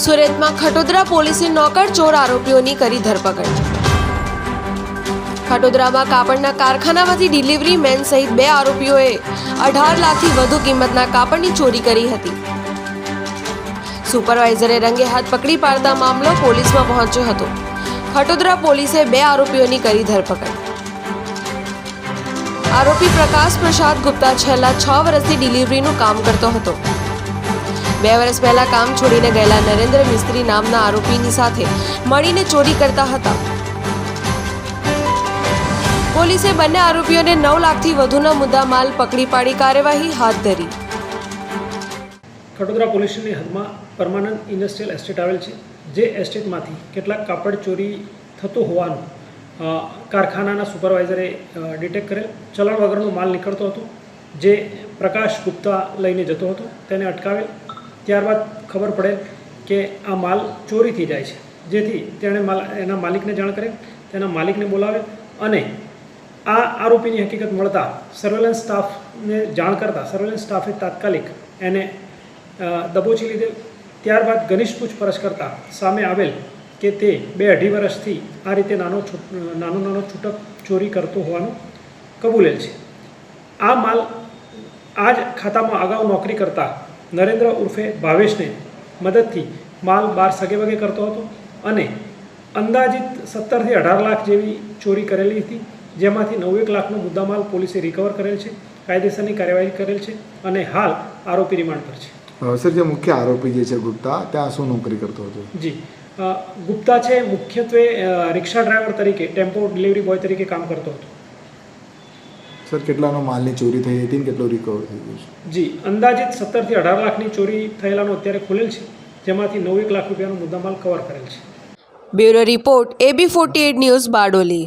સુરતમાં ખટોદરા પોલીસે નોકર ચોર આરોપીઓની કરી ધરપકડ. ખટોદરામાં કાપડના કારખાનામાંથી ડિલિવરી મેન સહિત બે આરોપીઓએ અઢાર લાખથી વધુ કિંમતના કાપડની ચોરી કરી હતી. સુપરવાઇઝરે રંગે હાથ પકડી પાડતા મામલો પોલીસમાં પહોંચ્યો હતો. ખટોદરા પોલીસે બે આરોપીઓની કરી ધરપકડ. આરોપી પ્રકાશ પ્રસાદ ગુપ્તા છેલ્લા છ વર્ષથી ડિલિવરીનું કામ કરતો હતો. બે વર્ષ પહેલા કામ છોડીને ગયેલા નરેન્દ્ર મિસ્ત્રી નામના આરોપીની સાથે મળીને ચોરી કરતા હતા. પોલીસે બંને આરોપીઓને નવ લાખથી મુદ્દા માલ પકડી પાડી કાર્યવાહી હાથ ધરી. ખટોદરા પોલીસ સ્ટેશનની હદમાં પરમાનન્ટ ઇન્ડસ્ટ્રીયલ એસ્ટેટ આવેલ છે, જે એસ્ટેટમાંથી કેટલાક કાપડ ચોરી થતું હોવાનું કારખાનાના સુપરવાઇઝરે ડિટેક્ટ કરેલ. ચલણ વગરનો માલ નીકળતો હતો, જે પ્રકાશ ગુપ્તા લઈને જતો હતો, તેને અટકાવેલ. ત્યારબાદ ખબર પડે કે આ માલ ચોરીથી જાય છે. જેથી તેણે માલ, એના માલિકને જાણ કરે, તેના માલિકને બોલાવે અને આ આરોપીની હકીકત મળતા સર્વેલન્સ સ્ટાફને જાણ કરતા સર્વેલન્સ સ્ટાફે તાત્કાલિક એને દબોચી લીધે ત્યારબાદ ઘનિષ્ઠ પૂછપરછ કરતાં સામે આવેલ કે તે બે અઢી વર્ષથી આ રીતે નાનો નાનો નાનો છૂટક ચોરી કરતો હોવાનું કબૂલેલ છે. આ માલ આ જ ખાતામાં અગાઉ નોકરી કરતા નરેન્દ્ર ઉર્ફે ભાવેશને મદદથી માલ બાર સગે વગે કરતો હતો અને અંદાજિત સત્તરથી અઢાર લાખ જેવી ચોરી કરેલી હતી જેમાંથી નવ્વેક લાખનો મુદ્દામાલ પોલીસે રિકવર કરેલ છે કાયદેસરની કાર્યવાહી કરેલ છે અને હાલ આરોપી રિમાન્ડ પર છે. સર જે મુખ્ય આરોપી જે છે ગુપ્તા ત્યાં શું નોકરી કરતો હતો? જી. ગુપ્તા છે મુખ્યત્વે રિક્ષા ડ્રાઈવર તરીકે ટેમ્પો ડિલિવરી બોય તરીકે કામ કરતો હતો. સર કેટલાનો માલની ચોરી થઈ હતી ને કેટલો રિકવર થઈ ગયો છે? જી અંદાજિત સત્તરથી અઢાર લાખની ચોરી થયેલાનો અત્યારે ખુલેલ છે જેમાંથી નવેક લાખ રૂપિયાનો મુદ્દામાલ કવર કરેલ છે. Bureau report AB forty news Bardoli.